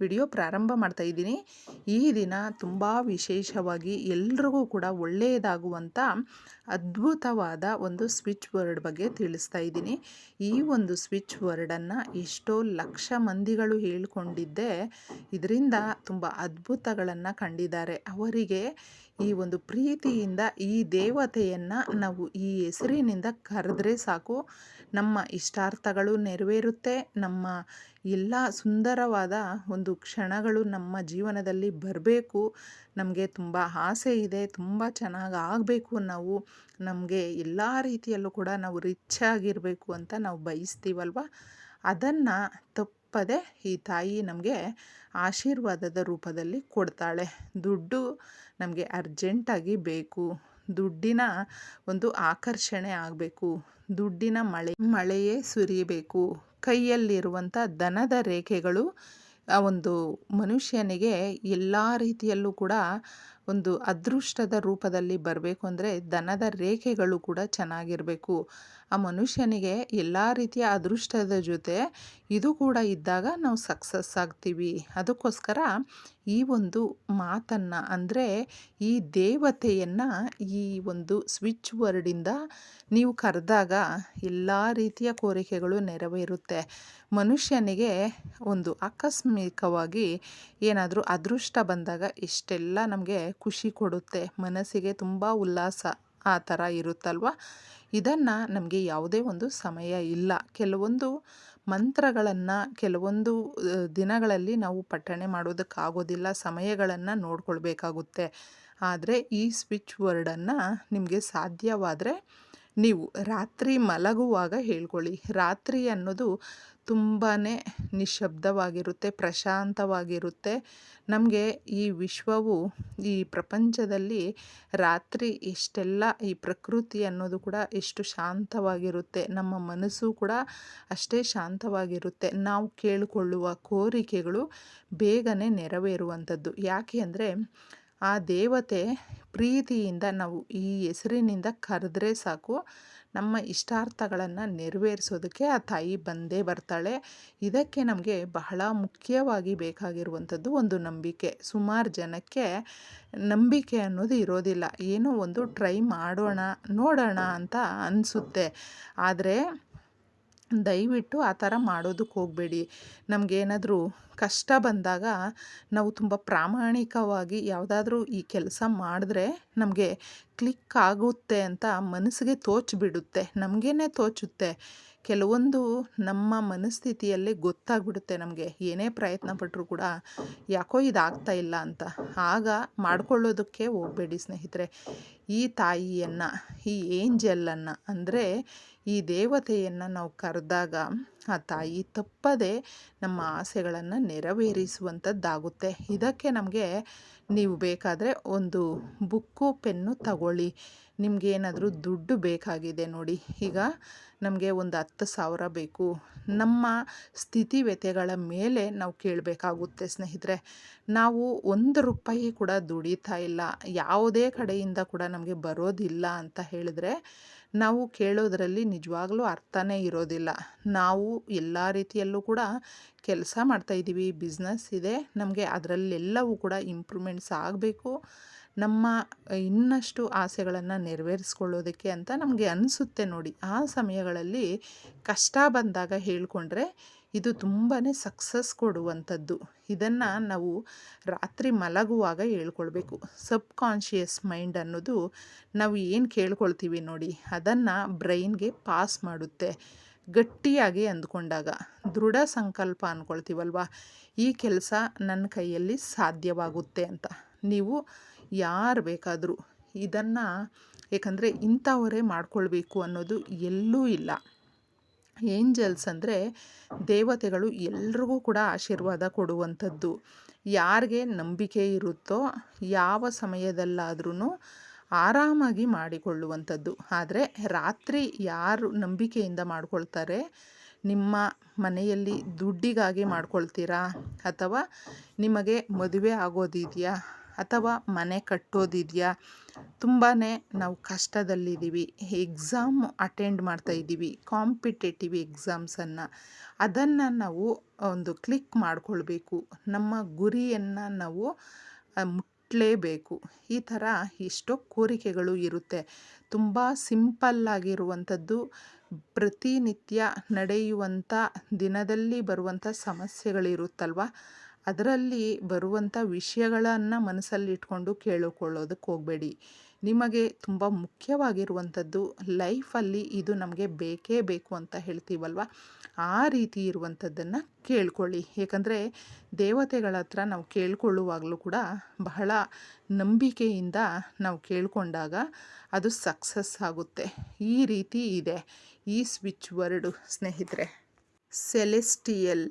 Video ಪ್ರಾರಂಭ ಮಾಡ್ತಾ ಇದ್ದೀನಿ. ಈ ದಿನ ತುಂಬ ವಿಶೇಷವಾಗಿ ಎಲ್ರಿಗೂ ಕೂಡ ಒಳ್ಳೆಯದಾಗುವಂಥ ಅದ್ಭುತವಾದ ಒಂದು ಸ್ವಿಚ್ ವರ್ಡ್ ಬಗ್ಗೆ ತಿಳಿಸ್ತಾ ಇದ್ದೀನಿ. ಈ ಒಂದು ಸ್ವಿಚ್ ವರ್ಡನ್ನು ಎಷ್ಟೋ ಲಕ್ಷ ಮಂದಿಗಳು ಹೇಳ್ಕೊಂಡಿದ್ದೆ. ಇದರಿಂದ ತುಂಬ ಅದ್ಭುತಗಳನ್ನು ಕಂಡಿದ್ದಾರೆ. ಅವರಿಗೆ ಈ ಒಂದು ಪ್ರೀತಿಯಿಂದ, ಈ ದೇವತೆಯನ್ನು ನಾವು ಈ ಹೆಸರಿನಿಂದ ಕರೆದ್ರೆ ಸಾಕು. ನಮ್ಮ ಇಷ್ಟಾರ್ಥಗಳು ನೆರವೇರುತ್ತೆ. ನಮ್ಮ ಎಲ್ಲ ಸುಂದರವಾದ ಒಂದು ಕ್ಷಣಗಳು ನಮ್ಮ ಜೀವನದಲ್ಲಿ ಬರಬೇಕು. ನಮಗೆ ತುಂಬ ಆಸೆ ಇದೆ, ತುಂಬ ಚೆನ್ನಾಗಿ ಆಗಬೇಕು. ನಾವು ನಮಗೆ ಎಲ್ಲ ರೀತಿಯಲ್ಲೂ ಕೂಡ ನಾವು ರಿಚ್ ಆಗಿರಬೇಕು ಅಂತ ನಾವು ಬಯಸ್ತೀವಲ್ವ? ಅದನ್ನು ತಪ್ಪದೆ ಈ ತಾಯಿ ನಮಗೆ ಆಶೀರ್ವಾದದ ರೂಪದಲ್ಲಿ ಕೊಡ್ತಾಳೆ. ದುಡ್ಡು ನಮಗೆ ಅರ್ಜೆಂಟಾಗಿ ಬೇಕು. ದುಡ್ಡಿನ ಒಂದು ಆಕರ್ಷಣೆ ಆಗಬೇಕು. ದುಡ್ಡಿನ ಮಳೆ, ಮಳೆಯೇ ಸುರಿಯಬೇಕು ಕೈಯಲ್ಲಿರುವಂಥ ದನದ ರೇಖೆಗಳು ಆ ಒಂದು ಮನುಷ್ಯನಿಗೆ ಎಲ್ಲ ರೀತಿಯಲ್ಲೂ ಕೂಡ ಒಂದು ಅದೃಷ್ಟದ ರೂಪದಲ್ಲಿ ಬರಬೇಕು ಅಂದರೆ ದನದ ರೇಖೆಗಳು ಕೂಡ ಚೆನ್ನಾಗಿರಬೇಕು. ಆ ಮನುಷ್ಯನಿಗೆ ಎಲ್ಲ ರೀತಿಯ ಅದೃಷ್ಟದ ಜೊತೆ ಇದು ಕೂಡ ಇದ್ದಾಗ ನಾವು ಸಕ್ಸಸ್ ಆಗ್ತೀವಿ. ಅದಕ್ಕೋಸ್ಕರ ಈ ಒಂದು ಮಾತನ್ನು ಅಂದರೆ ಈ ದೇವತೆಯನ್ನು ಈ ಒಂದು ಸ್ವಿಚ್ ವರ್ಡಿಂದ ನೀವು ಕರೆದಾಗ ಎಲ್ಲ ರೀತಿಯ ಕೋರಿಕೆಗಳು ನೆರವೇರುತ್ತೆ. ಮನುಷ್ಯನಿಗೆ ಒಂದು ಆಕಸ್ಮಿಕವಾಗಿ ಏನಾದರೂ ಅದೃಷ್ಟ ಬಂದಾಗ ಇಷ್ಟೆಲ್ಲ ನಮಗೆ ಖುಷಿ ಕೊಡುತ್ತೆ. ಮನಸ್ಸಿಗೆ ತುಂಬ ಉಲ್ಲಾಸ ಆ ಥರ ಇರುತ್ತಲ್ವ? ಇದನ್ನು ನಮಗೆ ಯಾವುದೇ ಒಂದು ಸಮಯ ಇಲ್ಲ. ಕೆಲವೊಂದು ಮಂತ್ರಗಳನ್ನು, ಕೆಲವೊಂದು ದಿನಗಳಲ್ಲಿ ನಾವು ಪಠಣೆ ಮಾಡೋದಕ್ಕಾಗೋದಿಲ್ಲ. ಸಮಯಗಳನ್ನು ನೋಡ್ಕೊಳ್ಬೇಕಾಗುತ್ತೆ. ಆದರೆ ಈ ಸ್ವಿಚ್ ವರ್ಡನ್ನು ನಿಮಗೆ ಸಾಧ್ಯವಾದರೆ ನೀವು ರಾತ್ರಿ ಮಲಗುವಾಗ ಹೇಳ್ಕೊಳ್ಳಿ. ರಾತ್ರಿ ಅನ್ನೋದು ತುಂಬಾ ನಿಶಬ್ದವಾಗಿರುತ್ತೆ ಪ್ರಶಾಂತವಾಗಿರುತ್ತೆ. ನಮಗೆ ಈ ವಿಶ್ವವು, ಈ ಪ್ರಪಂಚದಲ್ಲಿ ರಾತ್ರಿ ಇಷ್ಟೆಲ್ಲ ಈ ಪ್ರಕೃತಿ ಅನ್ನೋದು ಕೂಡ ಎಷ್ಟು ಶಾಂತವಾಗಿರುತ್ತೆ. ನಮ್ಮ ಮನಸ್ಸು ಕೂಡ ಅಷ್ಟೇ ಶಾಂತವಾಗಿರುತ್ತೆ. ನಾವು ಕೇಳಿಕೊಳ್ಳುವ ಕೋರಿಕೆಗಳು ಬೇಗನೆ ನೆರವೇರುವಂಥದ್ದು. ಯಾಕೆ ಅಂದರೆ, ಆ ದೇವತೆ ಪ್ರೀತಿಯಿಂದ ನಾವು ಈ ಹೆಸರಿನಿಂದ ಕರೆದ್ರೆ ಸಾಕು. ನಮ್ಮ ಇಷ್ಟಾರ್ಥಗಳನ್ನು ನೆರವೇರಿಸೋದಕ್ಕೆ ಆ ತಾಯಿ ಬಂದೇ ಬರ್ತಾಳೆ. ಇದಕ್ಕೆ ನಮಗೆ ಬಹಳ ಮುಖ್ಯವಾಗಿ ಬೇಕಾಗಿರುವಂಥದ್ದು ಒಂದು ನಂಬಿಕೆ. ಸುಮಾರು ಜನಕ್ಕೆ ನಂಬಿಕೆ ಅನ್ನೋದು ಇರೋದಿಲ್ಲ. ಏನೋ ಒಂದು ಟ್ರೈ ಮಾಡೋಣ, ನೋಡೋಣ ಅಂತ ಅನಿಸುತ್ತೆ. ಆದರೆ ದಯವಿಟ್ಟು ಆ ಥರ ಮಾಡೋದಕ್ಕೆ ಹೋಗಬೇಡಿ. ನಮಗೇನಾದರೂ ಕಷ್ಟ ಬಂದಾಗ ನಾವು ತುಂಬ ಪ್ರಾಮಾಣಿಕವಾಗಿ ಯಾವುದಾದ್ರೂ ಈ ಕೆಲಸ ಮಾಡಿದ್ರೆ ನಮಗೆ ಕ್ಲಿಕ್ ಆಗುತ್ತೆ ಅಂತ ಮನಸ್ಸಿಗೆ ತೋಚಿಬಿಡುತ್ತೆ. ನಮಗೇನೆ ತೋಚುತ್ತೆ. ಕೆಲವೊಂದು ನಮ್ಮ ಮನಸ್ಥಿತಿಯಲ್ಲಿ ಗೊತ್ತಾಗ್ಬಿಡುತ್ತೆ ನಮಗೆ. ಏನೇ ಪ್ರಯತ್ನ ಪಟ್ಟರೂ ಕೂಡ ಯಾಕೋ ಇದಾಗ್ತಾ ಇಲ್ಲ ಅಂತ. ಆಗ ಮಾಡ್ಕೊಳ್ಳೋದಕ್ಕೆ ಹೋಗಬೇಡಿ ಸ್ನೇಹಿತರೆ. ಈ ತಾಯಿಯನ್ನು ಈ ಏಂಜಲನ್ನು ಅಂದರೆ ಈ ದೇವತೆಯನ್ನು ನಾವು ಕರೆದಾಗ ಆ ತಾಯಿ ತಪ್ಪದೆ ನಮ್ಮ ಆಸೆಗಳನ್ನು ನೆರವೇರಿಸುವಂಥದ್ದಾಗುತ್ತೆ. ಇದಕ್ಕೆ ನಮಗೆ ನೀವು ಬೇಕಾದರೆ ಒಂದು ಬುಕ್ಕು, ಪೆನ್ನು ತಗೊಳ್ಳಿ. ನಿಮಗೇನಾದರೂ ದುಡ್ಡು ಬೇಕಾಗಿದೆ ನೋಡಿ. ಈಗ ನಮಗೆ ಒಂದು ಹತ್ತು ಸಾವಿರ ಬೇಕು. ನಮ್ಮ ಸ್ಥಿತಿ ವ್ಯತೆಗಳ ಮೇಲೆ ನಾವು ಕೇಳಬೇಕಾಗುತ್ತೆ ಸ್ನೇಹಿತರೆ. ನಾವು ಒಂದು ರೂಪಾಯಿ ಕೂಡ ದುಡಿತಾ ಇಲ್ಲ. ಯಾವುದೇ ಕಡೆಯಿಂದ ಕೂಡ ನಮಗೆ ಬರೋದಿಲ್ಲ ಅಂತ ಹೇಳಿದ್ರೆ ನಾವು ಕೇಳೋದರಲ್ಲಿ ನಿಜವಾಗ್ಲೂ ಅರ್ಥನೇ ಇರೋದಿಲ್ಲ. ನಾವು ಎಲ್ಲ ರೀತಿಯಲ್ಲೂ ಕೂಡ ಕೆಲಸ ಮಾಡ್ತಾಯಿದ್ದೀವಿ ಬಿಸ್ನೆಸ್ ಇದೆ, ನಮಗೆ ಅದರಲ್ಲೆಲ್ಲವೂ ಕೂಡ ಇಂಪ್ರೂವ್ಮೆಂಟ್ಸ್ ಆಗಬೇಕು. ನಮ್ಮ ಇನ್ನಷ್ಟು ಆಸೆಗಳನ್ನು ನೆರವೇರಿಸ್ಕೊಳ್ಳೋದಕ್ಕೆ ಅಂತ ನಮಗೆ ಅನಿಸುತ್ತೆ ನೋಡಿ. ಆ ಸಮಯಗಳಲ್ಲಿ ಕಷ್ಟ ಬಂದಾಗ ಹೇಳಿಕೊಂಡ್ರೆ ಇದು ತುಂಬಾ ಸಕ್ಸಸ್ ಕೊಡುವಂಥದ್ದು. ಇದನ್ನು ನಾವು ರಾತ್ರಿ ಮಲಗುವಾಗ ಹೇಳ್ಕೊಳ್ಬೇಕು. ಸಬ್ ಕಾನ್ಷಿಯಸ್ ಮೈಂಡ್ ಅನ್ನೋದು ನಾವು ಏನು ಕೇಳ್ಕೊಳ್ತೀವಿ ನೋಡಿ, ಅದನ್ನು ಬ್ರೈನ್ಗೆ ಪಾಸ್ ಮಾಡುತ್ತೆ. ಗಟ್ಟಿಯಾಗಿ ಅಂದ್ಕೊಂಡಾಗ. ದೃಢ ಸಂಕಲ್ಪ ಅಂದ್ಕೊಳ್ತೀವಲ್ವ ಈ ಕೆಲಸ ನನ್ನ ಕೈಯಲ್ಲಿ ಸಾಧ್ಯವಾಗುತ್ತೆ ಅಂತ. ನೀವು ಯಾರು ಬೇಕಾದರೂ ಇದನ್ನು ಏಕೆಂದರೆ ಇಂಥವರೇ ಮಾಡಿಕೊಳ್ಬೇಕು ಅನ್ನೋದು ಎಲ್ಲೂ ಇಲ್ಲ. ಏಂಜಲ್ಸ್ ಅಂದರೆ ದೇವತೆಗಳು ಎಲ್ರಿಗೂ ಕೂಡ ಆಶೀರ್ವಾದ ಕೊಡುವಂಥದ್ದು. ಯಾರಿಗೆ ನಂಬಿಕೆ ಇರುತ್ತೋ ಯಾವ ಸಮಯದಲ್ಲಾದ್ರೂ ಆರಾಮಾಗಿ ಮಾಡಿಕೊಳ್ಳುವಂಥದ್ದು. ಆದರೆ ರಾತ್ರಿ ಯಾರು ನಂಬಿಕೆಯಿಂದ ಮಾಡ್ಕೊಳ್ತಾರೆ? ನಿಮ್ಮ ಮನೆಯಲ್ಲಿ ದುಡ್ಡಿಗಾಗಿ ಮಾಡ್ಕೊಳ್ತೀರಾ? ಅಥವಾ ನಿಮಗೆ ಮದುವೆ ಆಗೋದಿದೆಯಾ? ಅಥವಾ ಮನೆ ಕಟ್ಟೋದಿದೆಯಾ? ತುಂಬಾ ನಾವು ಕಷ್ಟದಲ್ಲಿದ್ದೀವಿ. ಎಕ್ಸಾಮ್ ಅಟೆಂಡ್ ಮಾಡ್ತಾ ಇದ್ದೀವಿ. ಕಾಂಪಿಟೇಟಿವ್ ಎಕ್ಸಾಮ್ಸನ್ನು. ಅದನ್ನು ನಾವು ಒಂದು ಕ್ಲಿಕ್ ಮಾಡಿಕೊಳ್ಬೇಕು. ನಮ್ಮ ಗುರಿಯನ್ನು ನಾವು ಮುಟ್ಟಲೇಬೇಕು ಈ ಥರ ಎಷ್ಟೋ ಕೋರಿಕೆಗಳು ಇರುತ್ತೆ. ತುಂಬ ಸಿಂಪಲ್ಲಾಗಿರುವಂಥದ್ದು ಪ್ರತಿನಿತ್ಯ ನಡೆಯುವಂಥ, ದಿನದಲ್ಲಿ ಬರುವಂಥ ಸಮಸ್ಯೆಗಳಿರುತ್ತಲ್ವ? ಅದರಲ್ಲಿ ಬರುವಂಥ ವಿಷಯಗಳನ್ನು ಮನಸ್ಸಲ್ಲಿ ಇಟ್ಕೊಂಡು ಕೇಳಿಕೊಳ್ಳೋದಕ್ಕೆ ಹೋಗಬೇಡಿ. ನಿಮಗೆ ತುಂಬ ಮುಖ್ಯವಾಗಿರುವಂಥದ್ದು ಲೈಫಲ್ಲಿ ಇದು ನಮಗೆ ಬೇಕೇ ಬೇಕು ಅಂತ ಹೇಳ್ತೀವಲ್ವ? ಆ ರೀತಿ ಇರುವಂಥದ್ದನ್ನು ಕೇಳ್ಕೊಳ್ಳಿ. ಏಕೆಂದರೆ ದೇವತೆಗಳ ಹತ್ರ ನಾವು ಕೇಳ್ಕೊಳ್ಳುವಾಗಲೂ ಕೂಡ ಬಹಳ ನಂಬಿಕೆಯಿಂದ ನಾವು ಕೇಳಿಕೊಂಡಾಗ ಅದು ಸಕ್ಸಸ್ ಆಗುತ್ತೆ. ಈ ರೀತಿ ಇದೆ. ಈ ಸ್ವಿಚ್ ವರ್ಡು ಸ್ನೇಹಿತರೆ, ಸೆಲೆಸ್ಟಿಯಲ್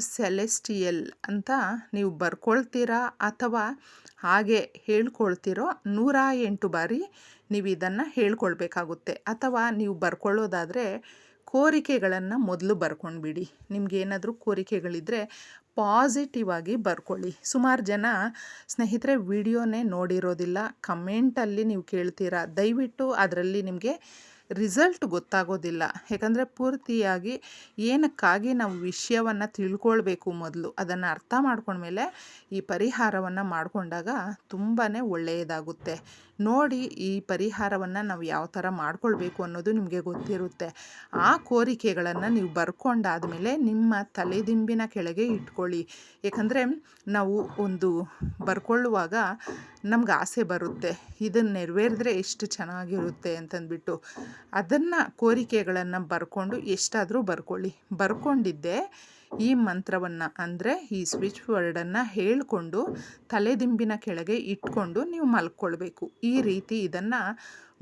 ಸೆಲೆಸ್ಟಿಯಲ್ ಅಂತ ನೀವು ಬರ್ಕೊಳ್ತೀರಾ ಅಥವಾ ಹಾಗೆ ಹೇಳ್ಕೊಳ್ತಿರೋ ನೂರ ಎಂಟು ಬಾರಿ ನೀವು ಇದನ್ನು ಹೇಳ್ಕೊಳ್ಬೇಕಾಗುತ್ತೆ. ಅಥವಾ ನೀವು ಬರ್ಕೊಳ್ಳೋದಾದರೆ ಕೋರಿಕೆಗಳನ್ನು ಮೊದಲು ಬರ್ಕೊಂಡ್ಬಿಡಿ. ನಿಮಗೇನಾದರೂ ಕೋರಿಕೆಗಳಿದ್ದರೆ ಪಾಸಿಟಿವ್ ಆಗಿ ಬರ್ಕೊಳ್ಳಿ. ಸುಮಾರು ಜನ ಸ್ನೇಹಿತರೆ ವಿಡಿಯೋನೇ ನೋಡಿರೋದಿಲ್ಲ. ಕಮೆಂಟಲ್ಲಿ ನೀವು ಕೇಳ್ತೀರಾ. ದಯವಿಟ್ಟು ಅದರಲ್ಲಿ ನಿಮಗೆ ರಿಸಲ್ಟ್ ಗೊತ್ತಾಗೋದಿಲ್ಲ. ಯಾಕಂದರೆ ಪೂರ್ತಿಯಾಗಿ ಏನಕ್ಕಾಗಿ ನಾವು ವಿಷಯವನ್ನು ತಿಳ್ಕೊಳ್ಬೇಕು ಮೊದಲು, ಅದನ್ನು ಅರ್ಥ ಮಾಡ್ಕೊಂಡ್ಮೇಲೆ ಈ ಪರಿಹಾರವನ್ನು ಮಾಡಿಕೊಂಡಾಗ ತುಂಬಾ ಒಳ್ಳೆಯದಾಗುತ್ತೆ. ನೋಡಿ ಈ ಪರಿಹಾರವನ್ನು ನಾವು ಯಾವ ಥರ ಮಾಡ್ಕೊಳ್ಬೇಕು ಅನ್ನೋದು ನಿಮಗೆ ಗೊತ್ತಿರುತ್ತೆ. ಆ ಕೋರಿಕೆಗಳನ್ನು ನೀವು ಬರ್ಕೊಂಡಾದಮೇಲೆ ನಿಮ್ಮ ತಲೆದಿಂಬಿನ ಕೆಳಗೆ ಇಟ್ಕೊಳ್ಳಿ. ಏಕೆಂದರೆ ನಾವು ಒಂದು ಬರ್ಕೊಳ್ಳುವಾಗ ನಮ್ಗೆ ಆಸೆ ಬರುತ್ತೆ. ಇದನ್ನು ನೆರವೇರಿದ್ರೆ ಎಷ್ಟು ಚೆನ್ನಾಗಿರುತ್ತೆ ಅಂತಂದ್ಬಿಟ್ಟು ಅದನ್ನು ಕೋರಿಕೆಗಳನ್ನು ಬರ್ಕೊಂಡು ಎಷ್ಟಾದರೂ ಬರ್ಕೊಳ್ಳಿ. ಬರ್ಕೊಂಡಿದ್ದೆ ಈ ಮಂತ್ರವನ್ನು ಅಂದರೆ ಈ ಸ್ವಿಚ್ ವರ್ಡನ್ನು ಹೇಳಿಕೊಂಡು ತಲೆದಿಂಬಿನ ಕೆಳಗೆ ಇಟ್ಕೊಂಡು ನೀವು ಮಲ್ಕೊಳ್ಬೇಕು. ಈ ರೀತಿ ಇದನ್ನು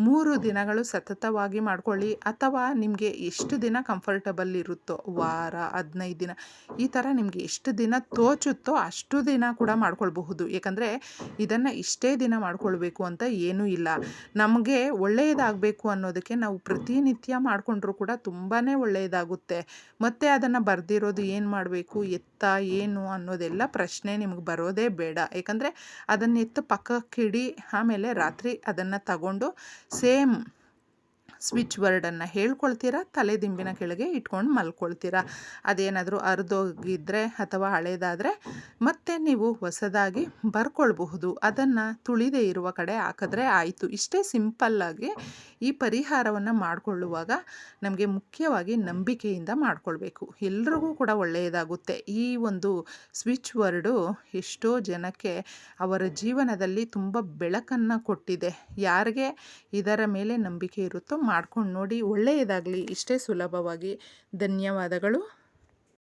ಮೂರು ದಿನಗಳು ಸತತವಾಗಿ ಮಾಡ್ಕೊಳ್ಳಿ. ಅಥವಾ ನಿಮಗೆ ಎಷ್ಟು ದಿನ ಕಂಫರ್ಟಬಲ್ ಇರುತ್ತೋ, ವಾರ, ಹದಿನೈದು ದಿನ, ಈ ಥರ ನಿಮಗೆ ಎಷ್ಟು ದಿನ ತೋಚುತ್ತೋ ಅಷ್ಟು ದಿನ ಕೂಡ ಮಾಡ್ಕೊಳ್ಬಹುದು. ಏಕೆಂದರೆ ಇದನ್ನು ಇಷ್ಟೇ ದಿನ ಮಾಡ್ಕೊಳ್ಬೇಕು ಅಂತ ಏನೂ ಇಲ್ಲ. ನಮಗೆ ಒಳ್ಳೆಯದಾಗಬೇಕು ಅನ್ನೋದಕ್ಕೆ ನಾವು ಪ್ರತಿನಿತ್ಯ ಮಾಡಿಕೊಂಡ್ರೂ ಕೂಡ ತುಂಬಾ ಒಳ್ಳೆಯದಾಗುತ್ತೆ ಮತ್ತು ಅದನ್ನು ಬರೆದಿರೋದು ಏನು? ಮಾಡಬೇಕು, ಎತ್ತ, ಏನು ಅನ್ನೋದೆಲ್ಲ ಪ್ರಶ್ನೆ ನಿಮಗೆ ಬರೋದೇ ಬೇಡ. ಯಾಕಂದರೆ ಅದನ್ನೆತ್ತು ಪಕ್ಕಕ್ಕಿಡಿ, ಆಮೇಲೆ ರಾತ್ರಿ ಅದನ್ನು ತಗೊಂಡು ಸೇಮ್ ಸ್ವಿಚ್ ವರ್ಡನ್ನು ಹೇಳ್ಕೊಳ್ತೀರಾ? ತಲೆದಿಂಬಿನ ಕೆಳಗೆ ಇಟ್ಕೊಂಡು ಮಲ್ಕೊಳ್ತೀರಾ? ಅದೇನಾದರೂ ಅರಿದೋಗಿದ್ರೆ ಅಥವಾ ಹಳೇದಾದರೆ ಮತ್ತೆ ನೀವು ಹೊಸದಾಗಿ ಬರ್ಕೊಳ್ಬಹುದು. ಅದನ್ನು ತುಳಿದೇ ಇರುವ ಕಡೆ ಹಾಕಿದ್ರೆ ಆಯಿತು. ಇಷ್ಟೇ ಸಿಂಪಲ್ಲಾಗಿ ಈ ಪರಿಹಾರವನ್ನು ಮಾಡಿಕೊಳ್ಳುವಾಗ ನಮಗೆ ಮುಖ್ಯವಾಗಿ ನಂಬಿಕೆಯಿಂದ ಮಾಡಿಕೊಳ್ಬೇಕು. ಎಲ್ರಿಗೂ ಕೂಡ ಒಳ್ಳೆಯದಾಗುತ್ತೆ. ಈ ಒಂದು ಸ್ವಿಚ್ ವರ್ಡು ಎಷ್ಟೋ ಜನಕ್ಕೆ ಅವರ ಜೀವನದಲ್ಲಿ ತುಂಬ ಬೆಳಕನ್ನು ಕೊಟ್ಟಿದೆ. ಯಾರಿಗೆ ಇದರ ಮೇಲೆ ನಂಬಿಕೆ ಇರುತ್ತೋ ಮಾಡ್ಕೊಂಡು ನೋಡಿ ಒಳ್ಳೆಯದಾಗಲಿ. ಇಷ್ಟೇ ಸುಲಭವಾಗಿ. ಧನ್ಯವಾದಗಳು.